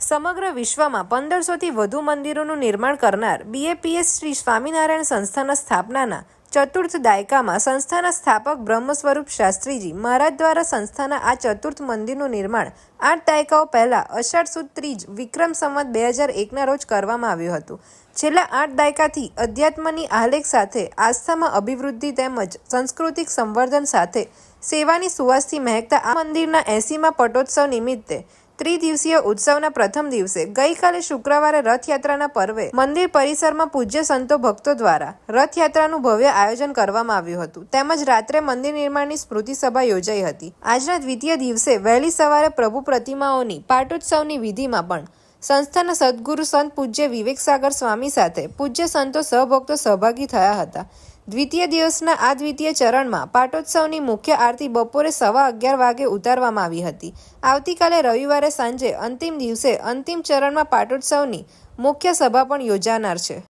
સમગ્ર વિશ્વમાં પંદરસોથી વધુ મંદિરોનું નિર્માણ કરનાર બીએપીએસ શ્રી સ્વામિનારાયણ સંસ્થાના સ્થાપનાના ચતુર્થ દાયકામાં સંસ્થાના સ્થાપક બ્રહ્મ સ્વરૂપ શાસ્ત્રીજી મહારાજ દ્વારા સંસ્થાના આ ચતુર્થ મંદિરનું નિર્માણ આઠ દાયકાઓ પહેલા અષાઢ સુદ ત્રીજ વિક્રમ સંવત બે હજાર એકના રોજ કરવામાં આવ્યું હતું. છેલ્લા આઠ દાયકાથી અધ્યાત્મની આલેખ સાથે, આસ્થામાં અભિવૃદ્ધિ તેમજ સાંસ્કૃતિક સંવર્ધન સાથે સેવાની સુવાસથી મહેકતા આ મંદિરના એસીમાં પટોત્સવ નિમિત્તે ત્રિદિવસીય ઉત્સવના પ્રથમ દિવસે ગઈકાલે શુક્રવારે રથયાત્રાના પર્વે મંદિર પરિસરમાં પૂજ્ય સંતો ભક્તો દ્વારા રથયાત્રાનું ભવ્ય આયોજન કરવામાં આવ્યું હતું. તેમજ રાત્રે મંદિર નિર્માણની સ્મૃતિ સભા યોજાઈ હતી. આજના દ્વિતીય દિવસે વહેલી સવારે પ્રભુ પ્રતિમાઓની પાટોત્સવની વિધિમાં પણ સંસ્થાના સદગુરુ સંત પૂજ્ય વિવેક સાગર સ્વામી સાથે પૂજ્ય સંતો સહભક્તો સહભાગી થયા હતા. દ્વિતીય દિવસના આ દ્વિતીય ચરણમાં પાટોત્સવની મુખ્ય આરતી બપોરે સવા અગિયાર વાગે ઉતારવામાં આવી હતી. આવતીકાલે રવિવારે સાંજે અંતિમ દિવસે અંતિમ ચરણમાં પાટોત્સવની મુખ્ય સભા પણ યોજાનાર છે.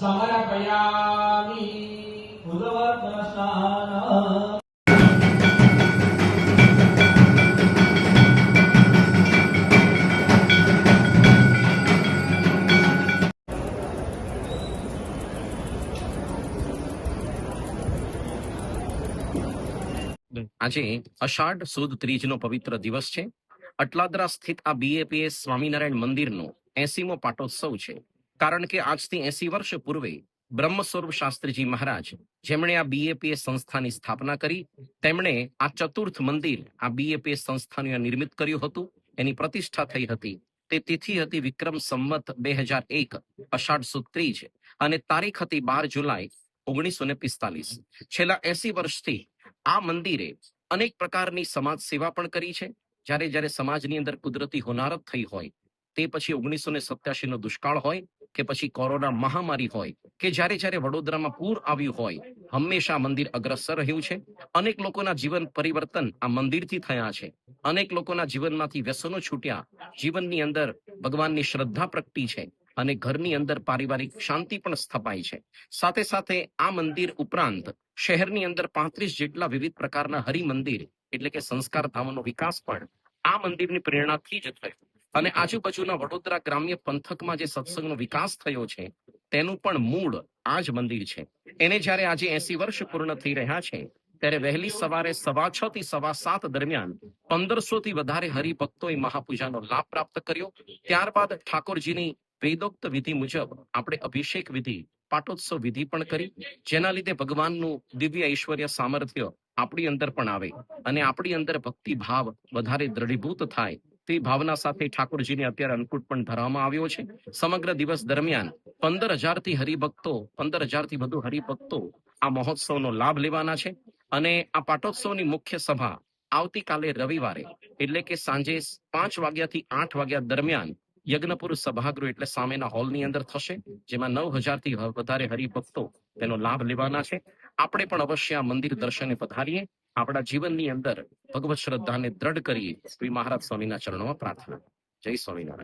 સમર્પયામી આજે અષાઢ સુદ ત્રીજનો પવિત્ર દિવસ છે. અટલાદરા સ્થિત આ બીએપીએ સ્વામિનારાયણ મંદિરનો એસીમો પાટોત્સવ છે. કારણ કે આજથી એસી વર્ષ પૂર્વે બ્રહ્મસ્વરૂપ શાસ્ત્રીજી મહારાજ જેમણે આ બીએપીએ સંસ્થાની સ્થાપના કરી, તેમણે આ ચતુર્થ મંદિર આ બીએપીએ સંસ્થાનું નિર્મિત કર્યું હતું. એની પ્રતિષ્ઠા થઈ હતી. તે તિથિ હતી વિક્રમ સંવત બે હજાર એક, અષાઢ સુદ ત્રીજ. અને તારીખ હતી બાર જુલાઈ ઓગણીસો ને પિસ્તાલીસ. છેલ્લા એસી વર્ષથી આ મંદિરે અનેક પ્રકારની સમાજ સેવા પણ કરી છે. જ્યારે જ્યારે સમાજની અંદર કુદરતી હોનારત થઈ હોય, તે પછી ઓગણીસો ને સત્યાસી નો દુષ્કાળ હોય કે પછી કોરોના મહામારી હોય કે જ્યારે જ્યારે વડોદરામાં પૂર આવ્યું હોય, હંમેશા મંદિર અગ્રસર રહ્યું છે. અનેક લોકોના જીવન પરિવર્તન આ મંદિરથી થયા છે. અનેક લોકોના જીવનમાંથી વ્યસનો છૂટ્યા. જીવનની અંદર ભગવાનની શ્રદ્ધા પ્રગટી છે. અને ઘરની અંદર પારિવારિક શાંતિ પણ સ્થપાઈ છે. સાથે સાથે આ મંદિર ઉપરાંત શહેરની અંદર પાંત્રીસ જેટલા વિવિધ પ્રકારના હરિમંદિર એટલે કે સંસ્કાર ધામોનો વિકાસ પણ આ મંદિરની પ્રેરણાથી જ થયો. અને આજુબાજુના વડોદરા ગ્રામ્ય પંથકમાં જે સત્સંગનો વિકાસ થયો છે, તેનું પણ મૂળ આ જ મંદિર છે. એને જ્યારે આજે એસી વર્ષ પૂર્ણ થઈ રહ્યા છે, ત્યારે વહેલી સવારે સવા છ થી સવા સાત દરમિયાન પંદરસો થી વધારે હરિભક્તોએ મહાપૂજાનો લાભ પ્રાપ્ત કર્યો. ત્યારબાદ ઠાકોરજીની વેદોક્ત વિધિ મુજબ આપણે અભિષેક વિધિ, પાટોત્સવ વિધિ પણ કરી. જેના લીધે ભગવાનનું દિવ્ય ઐશ્વર્ય સામર્થ્ય આપણી અંદર પણ આવે અને આપણી અંદર ભક્તિ ભાવ વધારે દ્રઢીભૂત થાય તે ભાવના સાથે ઠાકોરજીને અત્યારે અન્નકૂટ પણ ધરવામાં આવ્યો છે. સમગ્ર દિવસ દરમિયાન પંદર હજારથી હરિભક્તો, પંદર હજારથી વધુ હરિભક્તો આ મહોત્સવનો લાભ લેવાના છે અને આ પાટોત્સવની મુખ્ય સભા આવતીકાલે રવિવારે, એટલે કે સાંજે પાંચ વાગ્યાથી આઠ વાગ્યા દરમિયાન યજ્ઞપુર સભાગૃહ એટલે સામેના હોલની અંદર થશે, જેમાં નવ હજારથી વધારે હરિભક્તો તેનો લાભ લેવાના છે. આપણે પણ અવશ્ય આ મંદિર દર્શને પધારીએ. આપણા જીવનની અંદર ભગવત શ્રદ્ધાને દ્રઢ કરીએ. શ્રી મહારાજ સ્વામીના ચરણોમાં પ્રાર્થના. જય સ્વામિનારાયણ.